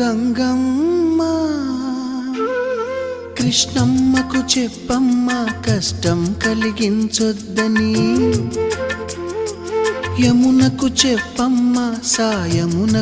గంగమ్మ కృష్ణమ్మకు చెప్పమ్మ కష్టం కలిగించొద్దని. యమునకు చెప్పమ్మ సాయమున